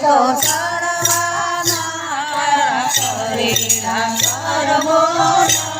કરવાના કરેલા કરવો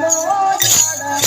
மோதடமா